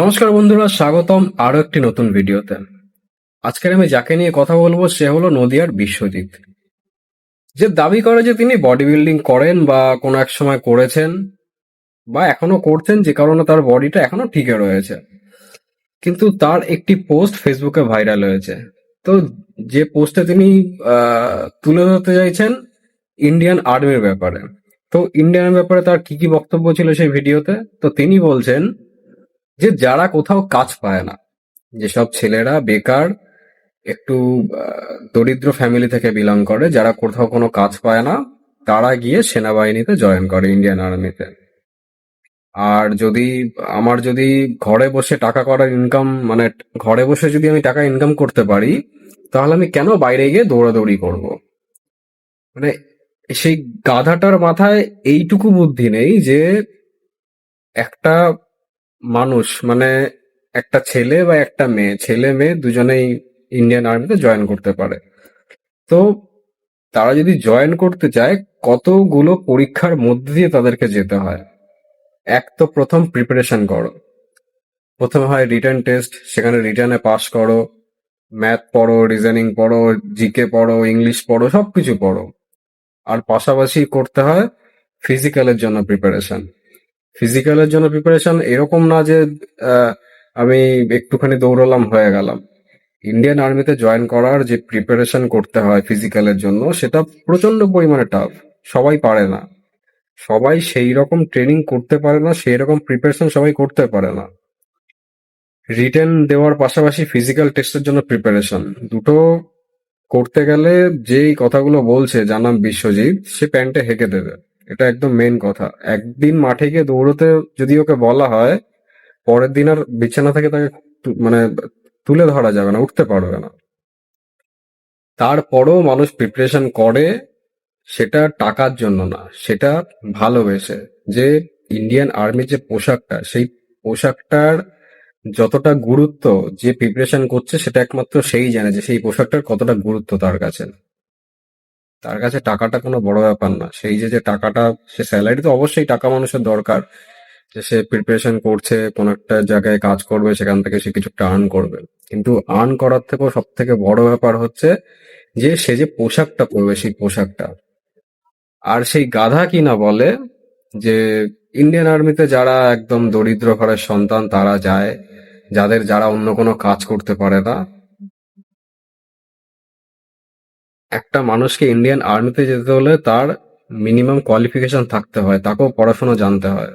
নমস্কার বন্ধুরা, স্বাগতম আরও একটি নতুন ভিডিওতে। আজকের আমি যাকে নিয়ে কথা বলব, সে হলো নদিয়ার বিশ্বজিৎ। যে দাবি করে যে তিনি বডি বিল্ডিং করেন বা কোনো এক সময় করেছেন বা এখনও করছেন, যে কারণে তার বডিটা এখনও ঠিকই রয়েছে। কিন্তু তার একটি পোস্ট ফেসবুকে ভাইরাল হয়েছে। তো যে পোস্টে তিনি তুলে ধরতে চাইছেন ইন্ডিয়ান আর্মির ব্যাপারে। তো ইন্ডিয়ান ব্যাপারে তার কি কি বক্তব্য ছিল সেই ভিডিওতে? তো তিনি বলছেন যে যারা কোথাও কাজ পায় না যেসব ছেলেরা, বেকার, একটু দরিদ্র ফ্যামিলি থেকে বিলং করে, যারা কোথাও কোনো কাজ পায় না, তারা গিয়ে সেনাবাহিনীতে জয়েন করে ইন্ডিয়ান আর্মিতে আর যদি, আমার যদি ঘরে বসে টাকা করার ইনকাম মানে ঘরে বসে যদি আমি টাকা ইনকাম করতে পারি, তাহলে আমি কেন বাইরে গিয়ে দৌড়াদৌড়ি করব? মানে সেই গাধাটার মাথায় এইটুকু বুদ্ধি নেই যে একটা মানুষ মানে একটা ছেলে বা একটা মেয়ে, ছেলে মেয়ে দুজনেই ইন্ডিয়ান আর্মিতে জয়েন করতে পারে। তো তারা যদি জয়েন করতে চায়, কতগুলো পরীক্ষার মধ্যে দিয়ে তাদেরকে যেতে হয়? এক তো প্রথম প্রিপারেশন করো। প্রথমে হয় রিটার্ন টেস্ট সেখানে রিটার্নে পাস করো। ম্যাথ পড়ো রিজনিং পড়ো জিকে পড়ো ইংলিশ পড়ো, সবকিছু পড়ো। আর পাশাপাশি করতে হয় ফিজিক্যালের জন্য প্রিপারেশন ফিজিক্যালের জন্য প্রিপারেশন এরকম না যে আমি একটুখানি দৌড়ালাম, হয়ে গেলাম। ইন্ডিয়ান আর্মিতে জয়েন করার যে প্রিপারেশন করতে হয় ফিজিক্যালের জন্য, সেটা প্রচণ্ড পরিমাণে টাফ সবাই পারে না। সবাই সেই রকম ট্রেনিং করতে পারে না, সেই রকম প্রিপারেশন সবাই করতে পারে না। রিটেন দেওয়ার পাশাপাশি ফিজিক্যাল টেস্টের জন্য প্রিপারেশন দুটো করতে গেলে যেই কথাগুলো বলছে, জানাম বিশ্বজিৎ, সে প্যান্টে হেঁকে দেবে। এটা একদম মেন কথা। একদিন মাঠে গিয়ে দৌড়তে যদি ওকে বলা হয়, পরের দিন আর বিছানা থেকে তাকে মানে তুলে ধরা যাবে না, উঠতে পারবে না। তারপরও মানুষ প্রিপারেশন করে সেটা টাকার জন্য না, সেটা ভালোবেসে। যে ইন্ডিয়ান আর্মির যে পোশাকটা, সেই পোশাকটার যতটা গুরুত্ব যে প্রিপারেশন করছে, সেটা একমাত্র সেই জানে যে সেই পোশাকটার কতটা গুরুত্ব তার কাছে। তার কাছে টাকাটা কোনো বড় ব্যাপার না। সেই যে যে টাকাটা, সে স্যালারি তো অবশ্যই টাকা মানুষের দরকার। যে সে প্রিপারেশন করছে, কোন একটা জায়গায় কাজ করবে, সেখান থেকে সে কিছু আর্ন করবে। কিন্তু আর্ন করার থেকেও সব থেকে বড় ব্যাপার হচ্ছে যে, সে যে পোশাকটা পরবে, সেই পোশাকটা। আর সেই গাধা কি না বলে যে ইন্ডিয়ান আর্মিতে যারা একদম দরিদ্র ঘরের সন্তান, তারা যায়। যাদের, যারা অন্য কোনো কাজ করতে পারে না একটা মানুষকে ইন্ডিয়ান আর্মিতে যেতে হলে তার মিনিমাম কোয়ালিফিকেশন থাকতে হয়, তাকেও পড়াশোনা জানতে হয়।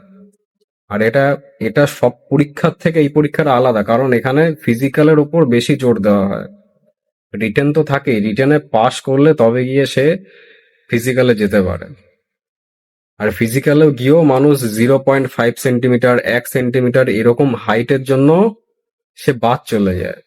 আর এটা এটা সব পরীক্ষার থেকে এই পরীক্ষাটা আলাদা, কারণ এখানে ফিজিক্যালের উপর বেশি জোর দেওয়া হয়। রিটেন তো থাকেই রিটেনে পাস করলে তবে গিয়ে সে ফিজিক্যালে যেতে পারে। আর ফিজিক্যালেও গিয়েও মানুষ জিরো পয়েন্ট ফাইভ সেন্টিমিটার এক সেন্টিমিটার এরকম হাইটের জন্য সে বাদ চলে যায়।